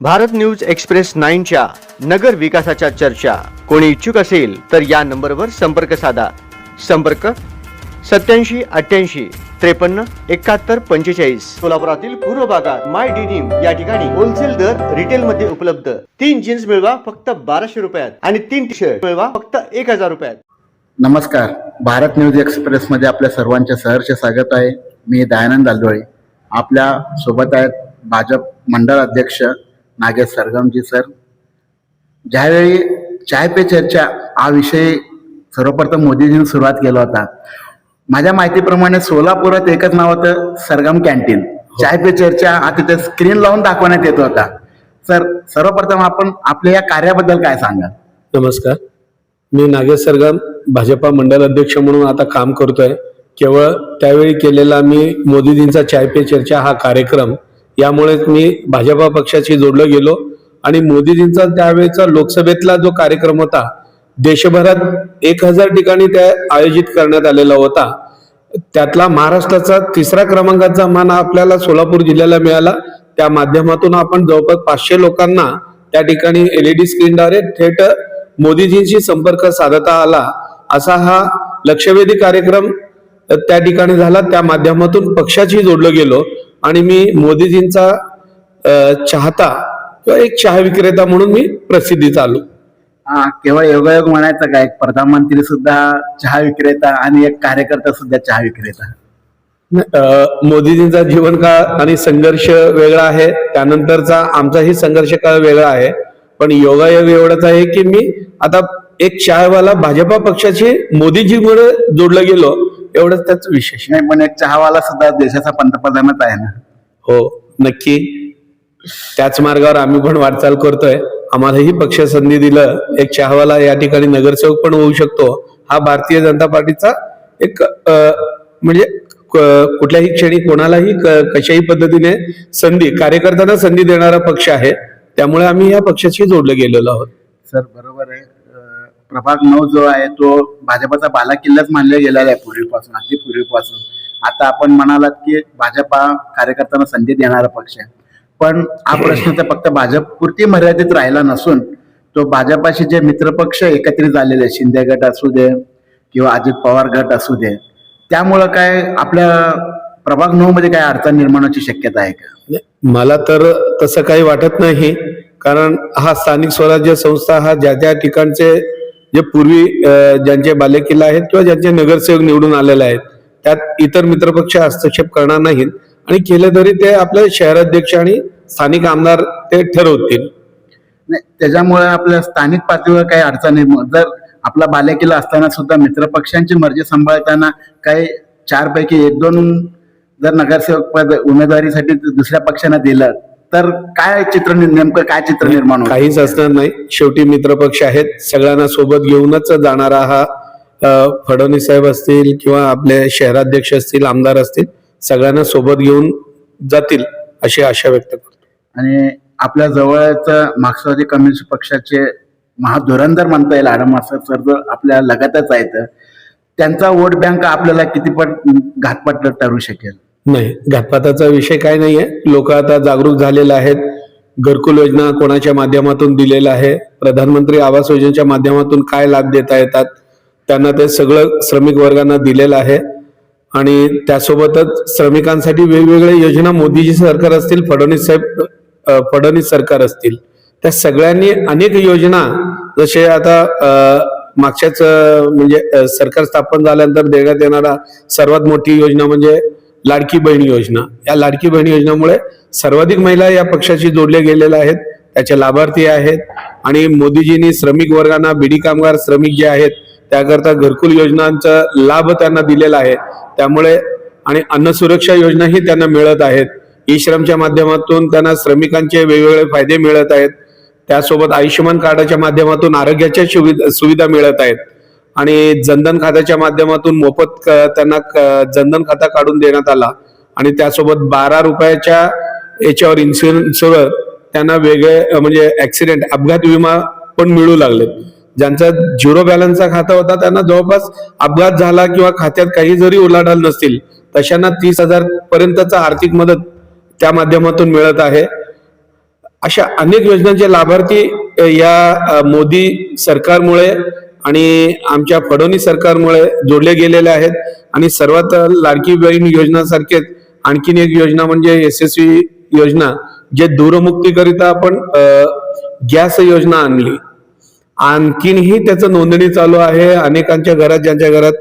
Bharat news express नाईनच्या नगर विकासाच्या चर्चा. कोणी इच्छुक असेल तर या नंबरवर संपर्क साधा. संपर्क सत्याऐंशी अठ्ठ्याऐंशी त्रेपन्न एकाहत्तर पंचेचाळीस. सोलापुरातील पूर्व भागात माय डिनिम या ठिकाणी होलसेल दर रिटेल मध्ये उपलब्ध. तीन जीन्स मिळवा फक्त बाराशे रुपयात आणि तीन टी शर्ट मिळवा फक्त एक हजार रुपयात. नमस्कार. भारत न्यूज एक्सप्रेसमध्ये आपल्या सर्वांचे सहर्ष स्वागत आहे. मी दयानंद आलदोळे आपल्यासोबत आहेत भाजप मंडळ अध्यक्ष नागेश सरगमजी सर ज्यावेळी चाय पे चर्चा हा विषय सर्वप्रथम मोदीजींनी सुरुवात केला होता. माझ्या माहितीप्रमाणे सोलापुरात एकच नाव होतं सरगम कॅन्टीन. चाय पे चर्चा हा तिथे स्क्रीन लावून दाखवण्यात येत होता. सर सर्वप्रथम आपण आपल्या या कार्याबद्दल काय सांगाल? नमस्कार. मी नागेश सरगम भाजपा मंडल अध्यक्ष म्हणून आता काम करतोय. केवळ त्यावेळी केलेला मी मोदीजींचा चाय पे चर्चा हा कार्यक्रम यामुळेच मी भाजपा पक्षाशी जोडलं गेलो आणि मोदीजींचा त्यावेळेचा लोकसभेतला जो कार्यक्रम होता देशभरात एक हजार ठिकाणी त्या आयोजित करण्यात आलेला होता. त्यातला महाराष्ट्राचा तिसरा क्रमांकाचा मान आपल्याला सोलापूर जिल्ह्याला मिळाला. त्या माध्यमातून आपण जवळपास पाचशे लोकांना त्या ठिकाणी एलईडी स्क्रीनद्वारे थेट मोदीजींशी संपर्क साधता आला. असा हा लक्षवेधी कार्यक्रम त्या ठिकाणी झाला. त्या माध्यमातून पक्षाशी जोडलो गेलो. आणि मी मोदीजींचा चाहता किंवा एक चहा विक्रेता म्हणून मी प्रसिद्धीत आलो. हा केवळ योगायोग म्हणायचं का एक प्रधानमंत्री सुद्धा चहा विक्रेता आणि एक कार्यकर्ता सुद्धा चहा विक्रेता. मोदीजींचा जीवनकाळ आणि संघर्ष वेगळा आहे. त्यानंतरचा आमचाही संघर्ष काळ वेगळा आहे. पण योगायोग एवढंच आहे की मी आता एक चायवाला भाजपा पक्षाशी मोदीजीमुळे जोडलं गेलो. एवढंच त्याच विशेष. नाही पण एक चहावाला सुद्धा देशाचा पंतप्रधानच आहे ना. हो नक्की. त्याच मार्गावर आम्ही पण वाटचाल करतोय. आम्हालाही पक्ष संधी दिलं. एक चहावाला या ठिकाणी नगरसेवक पण होऊ शकतो. हा भारतीय जनता पार्टीचा एक म्हणजे कुठल्याही क्षणी कोणालाही कशाही पद्धतीने संधी कार्यकर्त्यांना संधी देणारा पक्ष आहे. त्यामुळे आम्ही या पक्षाशी जोडले गेलेलो आहोत. सर बरोबर आहे. प्रभाग नऊ जो आहे तो भाजपाचा बाला किल्लाच मानला गेलेला आहे पूर्वीपासून अगदी पूर्वीपासून आता आपण म्हणालात की भाजपा कार्यकर्त्यांना संधी देणारा पक्ष आहे. पण हा प्रश्न तर फक्त भाजप पुरती मर्यादित राहिला नसून तो भाजपाशी जे मित्रपक्ष एकत्रित झालेले शिंदे गट असू दे किंवा अजित पवार गट असू दे त्यामुळं काय आपल्या प्रभाग नऊ मध्ये काय अडचण निर्माण होण्याची शक्यता आहे का? मला तर तसं काही वाटत नाही कारण हा स्थानिक स्वराज्य संस्था हा ज्या ज्या ठिकाणचे जे पूर्वी ज्यांचे बालेकिल्ला आहेत किंवा ज्यांचे नगरसेवक निवडून आलेले आहेत त्यात इतर मित्रपक्ष हस्तक्षेप करणार नाहीत आणि केले तरी ते आपले शहराध्यक्ष आणि स्थानिक आमदार ते ठरवतील. त्याच्यामुळे आपल्या स्थानिक पातळीवर काही अडचणी जर आपला बालेकिल्ला असताना सुद्धा मित्रपक्षांची मर्जी सांभाळताना काही चार पैकी एक दोन जर नगरसेवक पद उमेदवारीसाठी दुसऱ्या पक्षांना दिलं तर काय चित्र नेमकं काय चित्र निर्माण काहीच असणार नाही. शेवटी मित्रपक्ष आहेत. सगळ्यांना सोबत घेऊनच जाणारा हा फडणवीस साहेब असतील किंवा आपले शहराध्यक्ष असतील आमदार असतील सगळ्यांना सोबत घेऊन जातील अशी आशा व्यक्त करतो. आणि आपल्या जवळच मार्क्सवादी कम्युनिस्ट पक्षाचे महाधुरंधर म्हणता येईल आडम असं सर आपल्या लगतच आहेत त्यांचा वोट बँक आपल्याला किती पट घातपट ठरू शकेल? नाही घातपाताचा विषय काय नाहीये. लोक आता जागरूक झालेले आहेत. घरकुल योजना कोणाच्या माध्यमातून दिलेला आहे? प्रधानमंत्री आवास योजनेच्या माध्यमातून काय लाभ देता येतात? त्यांना ते सगळं श्रमिक वर्गांना दिलेलं आहे. आणि त्यासोबतच श्रमिकांसाठी वेगवेगळ्या योजना मोदीजी सरकार असतील फडणवीस साहेब फडणवीस सरकार असतील. त्या सगळ्यांनी अनेक योजना जसे आता मागच्याच म्हणजे सरकार स्थापन झाल्यानंतर देण्यात येणारा सर्वात मोठी योजना म्हणजे लाडकी बहीण योजना. या लाडकी बहीण योजनेमुळे सर्वाधिक महिला या पक्षाशी जोडल्या गेलेल्या आहेत. त्याचे लाभार्थी आहेत. आणि मोदीजींनी श्रमिक वर्गांना बिडी कामगार श्रमिक जे आहेत त्याकरता घरकुल योजनांचा लाभ त्यांना दिलेला आहे. त्यामुळे आणि अन्न सुरक्षा योजनाही त्यांना मिळत आहेत. ई श्रमच्या माध्यमातून त्यांना श्रमिकांचे वेगवेगळे फायदे मिळत आहेत. त्यासोबत आयुष्यमान कार्डाच्या माध्यमातून आरोग्याच्या सुविधा मिळत आहेत. आणि जनधन खात्याच्या माध्यमातून मोफत त्यांना जनधन खाता काढून देण्यात आला. आणि त्यासोबत बारा रुपयाच्या याच्यावर इन्शुरन्सवर त्यांना वेगळे म्हणजे ऍक्सिडेंट अपघात विमा पण मिळू लागले ज्यांचा झिरो बॅलन्सचा खाता होता त्यांना जवळपास अपघात झाला किंवा खात्यात काही जरी उलाढाल नसतील तशांना तीस हजार पर्यंतचा आर्थिक मदत त्या माध्यमातून मिळत आहे. अशा अनेक योजनांचे लाभार्थी या मोदी सरकारमुळे आणि आमच्या फडणवीस सरकारमुळे जोडले गेलेले आहेत. आणि सर्वात लाडकी बहीण योजनासारखेच आणखीन एक योजना म्हणजे यशस्वी योजना जे दूरमुक्तीकरिता आपण गॅस योजना आणली. आणखीनही त्याचं नोंदणी चालू आहे. अनेकांच्या घरात ज्यांच्या घरात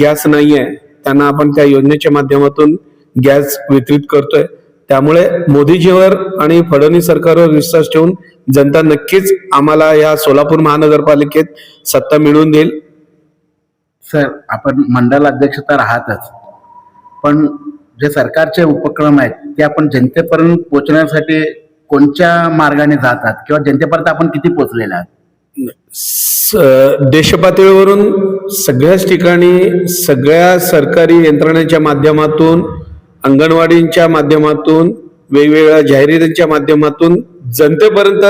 गॅस नाही आहे त्यांना आपण त्या योजनेच्या माध्यमातून गॅस वितरित करतोय. त्यामुळे मोदीजीवर आणि फडणवीस सरकारवर विश्वास ठेवून जनता नक्कीच आम्हाला या सोलापूर महानगरपालिकेत सत्ता मिळवून देईल. सर आपण मंडल अध्यक्ष तर आहातच. पण जे सरकारचे उपक्रम आहेत ते आपण जनतेपर्यंत पोहोचण्यासाठी कोणत्या मार्गाने जातात? किंवा जनतेपर्यंत आपण किती पोहोचलेले आहात? देशपातळीवरून सगळ्याच ठिकाणी सगळ्या सरकारी यंत्रणांच्या माध्यमातून अंगणवाडींच्या माध्यमातून वेगवेगळ्या जाहिरातींच्या माध्यमातून जनतेपर्यंत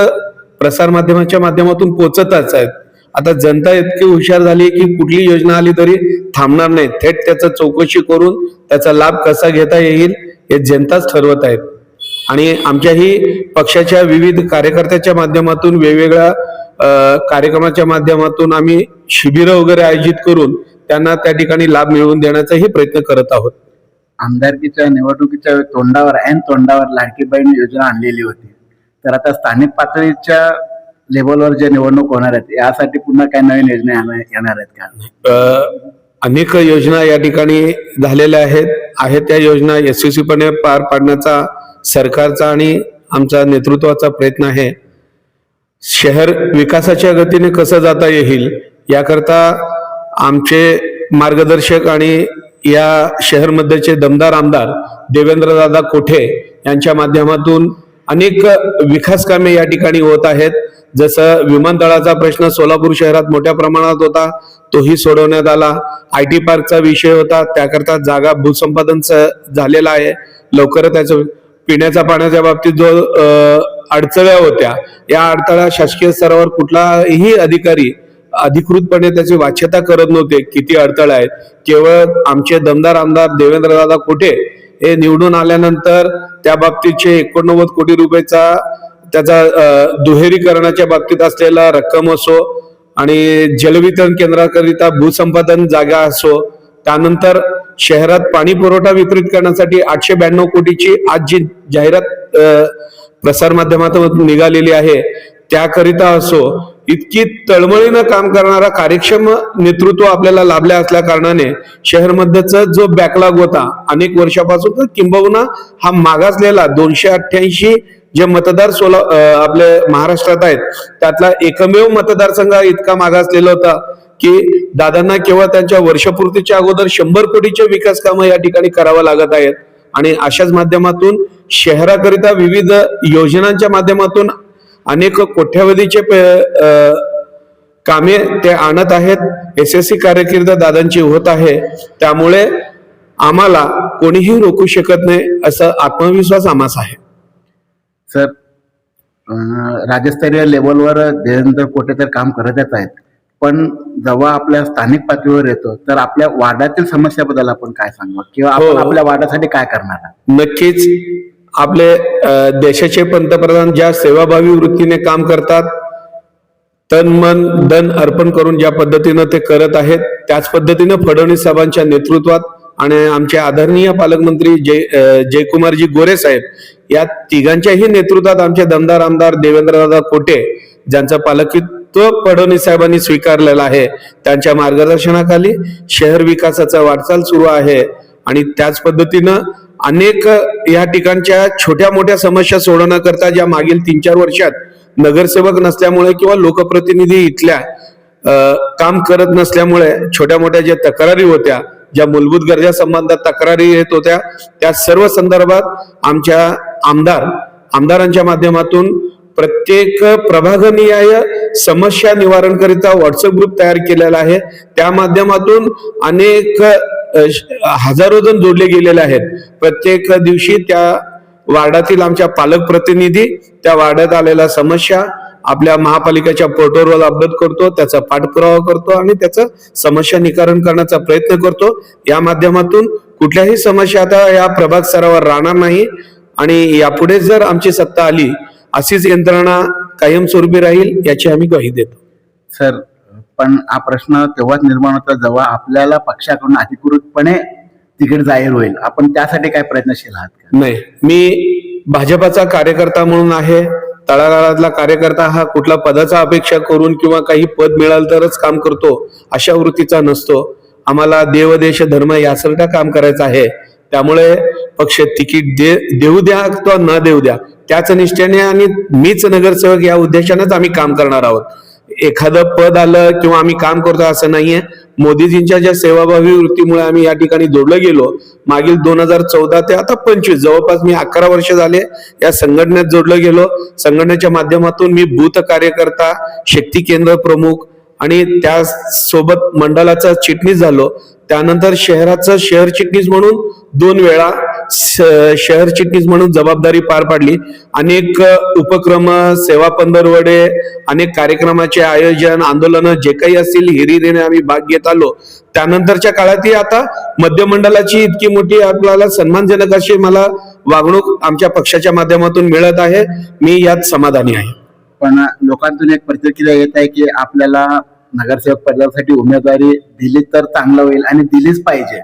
प्रसारमाध्यमांच्या माध्यमातून पोचतच आहेत. आता जनता इतकी हुशार झाली की कुठली योजना आली तरी थांबणार नाही. थेट त्याचा चौकशी करून त्याचा लाभ कसा घेता येईल हे जनताच ठरवत आहेत. आणि आमच्याही पक्षाच्या विविध कार्यकर्त्याच्या माध्यमातून वेगवेगळ्या कार्यक्रमाच्या माध्यमातून आम्ही शिबिरं वगैरे आयोजित करून त्यांना त्या ठिकाणी लाभ मिळवून देण्याचाही प्रयत्न करत आहोत. आमदारकीच्या निवडणुकीच्या तोंडावर ऐन तोंडावर लाडकीबाईंनी योजना आणलेली होती. तर आता स्थानिक पातळीच्या लेवलवर जे निवडणूक होणार आहेत यासाठी पुन्हा काही नवीन योजना येणार येणार आहेत का? अनेक योजना या ठिकाणी झालेल्या आहेत. आहेत त्या योजना यशस्वीपणे पार पाडण्याचा सरकारचा आणि आमचा नेतृत्वाचा प्रयत्न आहे. शहर विकासाच्या गतीने कसं जाता येईल याकरता आमचे मार्गदर्शक आणि या शहरमध्येचे दमदार आमदार देवेंद्रदादा कोठे यांच्या माध्यमातून अनेक विकास कामे या ठिकाणी होत आहेत. जसं विमानतळाचा प्रश्न सोलापूर शहरात मोठ्या प्रमाणात होता तोही सोडवण्यात आला. आय टी पार्कचा विषय होता त्याकरता जागा भूसंपादन स- झालेला आहे. लवकर त्याचं पिण्याच्या पाण्याच्या बाबतीत जो अडचण्या होत्या या अडथळा शासकीय स्तरावर कुठलाही अधिकारी अधिकृतपणे त्याची वाच्यता करत नव्हते. किती अडथळा आहेत. केवळ आमचे दमदार आमदार देवेंद्रदादा कोठे हे निवडून आल्यानंतर त्या बाबतीतचे एकोणनव्वद कोटी रुपयेचा त्याचा दुहेरीकरणाच्या बाबतीत असलेला रक्कम असो आणि जलवितरण केंद्राकरिता भूसंपादन जागा असो त्यानंतर शहरात पाणी पुरवठा वितरित करण्यासाठी आठशे ब्याण्णव कोटीची आज जी जाहिरात प्रसारमाध्यमातून प्रसार माध्यमातून निघालेली आहे त्याकरिता असो इतकी तळमळीनं काम करणारा कार्यक्षम नेतृत्व आपल्याला लाभल्या असल्या कारणाने शहरमध्येचा जो बॅकलॉग होता अनेक वर्षापासून तर किंबहुना हा मागासलेला दोनशे अठ्ठ्याऐंशी जे मतदार सोला आपले महाराष्ट्रात आहेत त्यातला एकमेव मतदारसंघ इतका मागासलेला होता की दादांना केवळ त्यांच्या वर्षपूर्तीच्या अगोदर शंभर कोटीचे विकास कामं या ठिकाणी करावं लागत आहेत. आणि अशाच माध्यमातून शहराकरिता विविध योजनांच्या माध्यमातून अनेक कोट्यावधीचे कामे ते आणत आहेत. एस एस सी कारकीर्द दादांची होत आहे. त्यामुळे आम्हाला कोणीही रोखू शकत नाही असं आत्मविश्वास आम्हास आहे. सर राज्यस्तरीय लेवलवर देवेंद्र कोटे तर काम करतच आहेत. पण जेव्हा आपल्या स्थानिक पातळीवर येतो तर आपल्या वार्डातील समस्याबद्दल आपण काय सांगू? किंवा आपण हो. आपल्या वार्डासाठी काय करणार? नक्कीच. आपले देशाचे पंतप्रधान ज्या सेवाभावी वृत्तीने काम करतात तन मन धन अर्पण करून ज्या पद्धतीनं ते करत आहेत त्याच पद्धतीनं फडणवीस साहेबांच्या नेतृत्वात आणि आमचे आदरणीय पालकमंत्री जय जयकुमारजी गोरे साहेब या तिघांच्याही नेतृत्वात आमचे दमदार आमदार देवेंद्रदादा कोटे ज्यांचं पालकित्व फडणवीस साहेबांनी स्वीकारलेलं आहे त्यांच्या मार्गदर्शनाखाली शहर विकासाचा वाटचाल सुरू आहे. आणि त्याच पद्धतीनं अनेक या ठिकाणच्या छोट्या मोठ्या समस्या सोडवण्याकरता ज्या मागील तीन चार वर्षात नगरसेवक नसल्यामुळे किंवा लोकप्रतिनिधी इथल्या काम करत नसल्यामुळे छोट्या मोठ्या ज्या तक्रारी होत्या ज्या मूलभूत गरजा संबंधात तक्रारी येत होत्या त्या सर्व संदर्भात आमच्या आमदार आमदारांच्या माध्यमातून प्रत्येक प्रभागनिहाय समस्या निवारण करिता व्हॉट्सअप ग्रुप तयार केलेला आहे. त्या माध्यमातून अनेक हजारो जण जोडले गेलेले आहेत. प्रत्येक दिवशी त्या वार्डातील आमच्या पालक प्रतिनिधी त्या वार्डात आलेल्या समस्या आपल्या महापालिकेच्या पोर्टलवर अपडेट करतो त्याचा पाठपुरावा करतो आणि त्याचं समस्या निकारण करण्याचा प्रयत्न करतो. या माध्यमातून कुठल्याही समस्या आता या प्रभाग स्तरावर राहणार नाही आणि यापुढे जर आमची सत्ता आली अशीच यंत्रणा कायमस्वरूपी राहील याची आम्ही ग्वाही देतो. सर पण हा प्रश्न तेव्हाच निर्माण होता जेव्हा आपल्याला पक्षाकडून अधिकृतपणे तिकीट जाहीर होईल. आपण त्यासाठी काय प्रयत्नशील आहात नाही. मी भाजपाचा कार्यकर्ता म्हणून आहे. तळागाळातला कार्यकर्ता हा कुठला पदाचा अपेक्षा करून किंवा काही पद मिळालं तरच काम करतो अशा वृत्तीचा नसतो. आम्हाला देव देश धर्म यासारखं काम करायचं आहे. त्यामुळे पक्ष तिकीट दे देऊ द्या किंवा न देऊ द्या त्याच निष्ठेने आणि मीच नगरसेवक या उद्देशानेच आम्ही काम करणार आहोत. एखादं पद आलं किंवा आम्ही काम करतो असं नाहीये. मोदीजींच्या ज्या सेवाभावी वृत्तीमुळे आम्ही या ठिकाणी जोडलं गेलो मागील दोन हजार चौदा ते आता पंचवीस जवळपास मी अकरा वर्ष झाले या संघटनेत जोडलं गेलो. संघटनेच्या माध्यमातून मी बूथ कार्यकर्ता शक्ती केंद्र प्रमुख आणि त्या सोबत मंडळाचा चिटणीस झालो. त्यानंतर शहराचं शहर चिटणीस म्हणून दोन वेळा शहर चिटणीस म्हणून जबाबदारी पार पाडली. अनेक उपक्रम सेवा पंधरवडे अनेक कार्यक्रमाचे आयोजन आंदोलन जे काही असतील हिरिरीने आम्ही भाग घेत आलो. त्यानंतरच्या काळातही आता मध्य मंडळाची इतकी मोठी आपल्याला सन्मानजनक अशी मला वागणूक आमच्या पक्षाच्या माध्यमातून मिळत आहे. मी यात समाधानी आहे. पण लोकांतून एक प्रतिक्रिया येत आहे की आपल्याला नगरसेवक पदासाठी उमेदवारी दिली तर चांगलं होईल आणि दिलीच पाहिजे.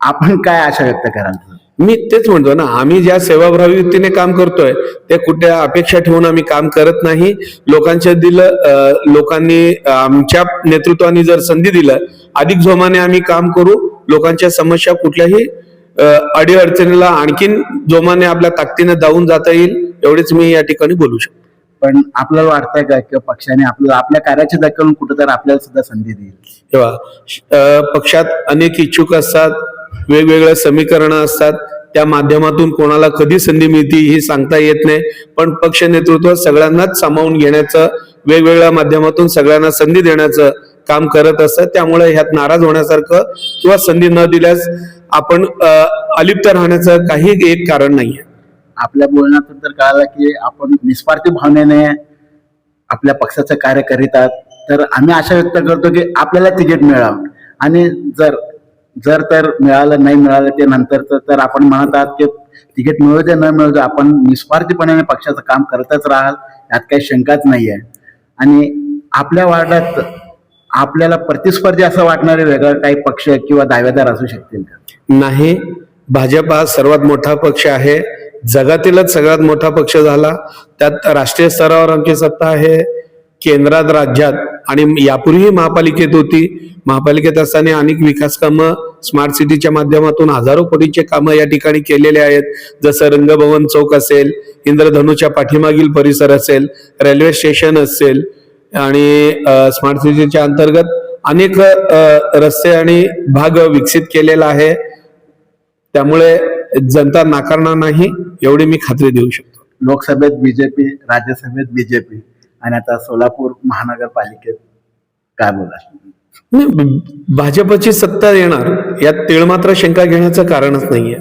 आपण काय आशा व्यक्त कराल? मी तेच म्हणतो ना आम्ही ज्या सेवाभावी वृत्तीने काम करतोय ते कुठे अपेक्षा ठेवून आम्ही काम करत नाही. लोकांच्या दिलं लोकांनी आमच्या नेतृत्वाने जर संधी दिलं अधिक जोमाने आम्ही काम करू लोकांच्या समस्या कुठल्याही अडीअडचणीला आणखीन जोमाने आपल्या ताकदीने जाऊन जाता येईल एवढेच मी या ठिकाणी बोलू शकतो. पण आपल्याला वाटतंय का की पक्षाने आपल्याला आपल्या कार्याची दखल कुठेतरी आपल्याला सुद्धा संधी देईल? तेव्हा पक्षात अनेक इच्छुक असतात वेगवेगळ्या समीकरणं असतात. त्या माध्यमातून कोणाला कधी संधी मिळते ही सांगता येत नाही. पण पक्ष नेतृत्व सगळ्यांनाच सामावून घेण्याचं वेगवेगळ्या माध्यमातून सगळ्यांना संधी देण्याचं काम करत असतं. त्यामुळे ह्यात नाराज होण्यासारखं किंवा संधी न दिल्यास आपण अलिप्त राहण्याचं काही एक कारण नाहीये. आपल्या बोलण्यातून तर कळालं की आपण निस्वार्थी भावनेने आपल्या पक्षाचं कार्य करीत आहात. तर आम्ही आशा व्यक्त करतो की आपल्याला तिकीट मिळावं. आणि जर जर तर मिळालं नाही मिळालं ते नंतरचं तर आपण म्हणत आहात की तिकीट मिळू दे न मिळू दे आपण निस्वार्थीपणाने पक्षाचं काम करतच राहाल यात काही शंकाच नाही आहे. आणि आपल्या वार्डात आपल्याला प्रतिस्पर्धी असं वाटणारे वेगळं काही पक्ष किंवा दावेदार असू शकतील का? नाही. भाजप हा सर्वात मोठा पक्ष आहे. जगातीलच सगळ्यात मोठा पक्ष झाला. त्यात राष्ट्रीय स्तरावर आमची सत्ता आहे. केंद्रात राज्यात आणि यापूर्वीही महापालिकेत होती. महापालिकेत असताना अनेक विकास कामं स्मार्ट सिटीच्या माध्यमातून हजारो कोटीचे कामं या ठिकाणी केलेले आहेत. जसं रंगभवन चौक असेल इंद्रधनुच्या पाठीमागील परिसर असेल रेल्वे स्टेशन असेल आणि स्मार्ट सिटीच्या अंतर्गत अनेक रस्ते आणि भाग विकसित केलेला आहे. त्यामुळे जनता नाकारणार नाही एवढी मी खात्री देऊ शकतो. लोकसभेत बीजेपी राज्यसभेत बीजेपी. आणि आता सोलापूर महानगरपालिकेत काय बोला भाजपची सत्ता येणार यात तीळ मात्र शंका घेण्याचं कारणच नाहीये.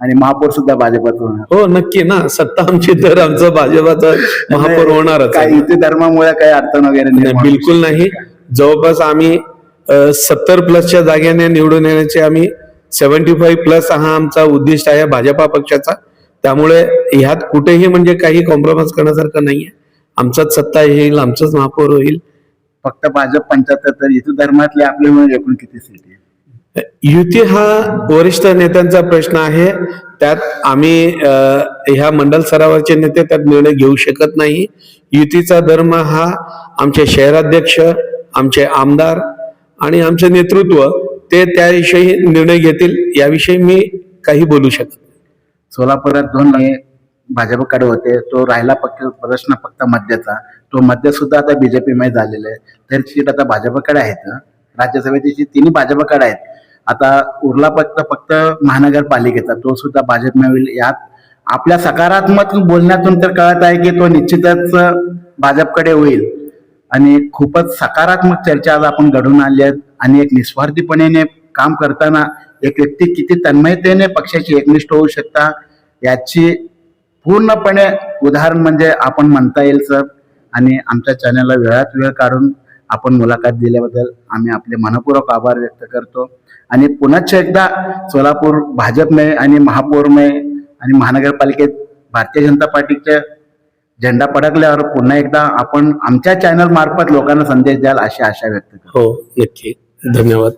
आणि महापौर सुद्धा भाजपातून होणार. हो नक्की ना. सत्ता आमची तर आमचं भाजपाचं महापौर होणारच आहे. युती धर्मामुळे काही अडचण वगैरे बिलकुल नाही. जवळपास आम्ही सत्तर प्लसच्या जागेने निवडून येण्याचे आम्ही सेव्हन्टी फाईव्ह प्लस हा आमचा उद्दिष्ट आहे भाजपा पक्षाचा. त्यामुळे ह्यात कुठेही म्हणजे काही कॉम्प्रोमाइज करण्यासारखं नाहीये. आमचाच सत्ता येईल आमचंच महापौर होईल. फक्त भाजप पंच्याहत्तर तर युती धर्मातले आपले एकूण किती सीट आहे युती हा वरिष्ठ नेत्यांचा प्रश्न आहे. त्यात आम्ही ह्या मंडल स्तरावरचे नेते त्यात निर्णय घेऊ शकत नाही. युतीचा धर्म हा आमचे शहराध्यक्ष आमचे आमदार आणि आमचे नेतृत्व ते त्याविषयी निर्णय घेतील याविषयी मी काही बोलू शकत. सोलापुरात दोन भाजपकडे होते तो राहिला फक्त प्रश्न फक्त मध्याचा. तो मध्य सुद्धा आता बीजेपीमध्ये झालेला आहे. तर सीट आता भाजपकडे आहेत राज्यसभेची सीट तिन्ही भाजपकडे आहेत. आता उरला फक्त फक्त महानगरपालिकेचा. तो सुद्धा भाजपमध्ये होईल. यात आपल्या सकारात्मक बोलण्यातून तर कळत आहे की तो निश्चितच भाजपकडे होईल. आणि खूपच सकारात्मक चर्चा आज आपण घडून आली आहेत आणि एक निस्वार्थीपणे काम करताना एक व्यक्ती किती तन्मयतेने पक्षाची एकनिष्ठ होऊ शकता याची पूर्णपणे उदाहरण म्हणजे आपण म्हणता येईल सर. आणि आमच्या चॅनलला वेळात वेळ काढून आपण मुलाखत दिल्याबद्दल आम्ही आपले मनपूर्वक आभार व्यक्त करतो. आणि पुन्हाच एकदा सोलापूर भाजपमय आणि महापौरमय आणि महानगरपालिकेत भारतीय जनता पार्टीचे झेंडा पडकल्यावर पुन्हा एकदा आपण आमच्या चॅनल मार्फत लोकांना संदेश द्याल अशी आशा व्यक्त करतो. हो नक्की. धन्यवाद.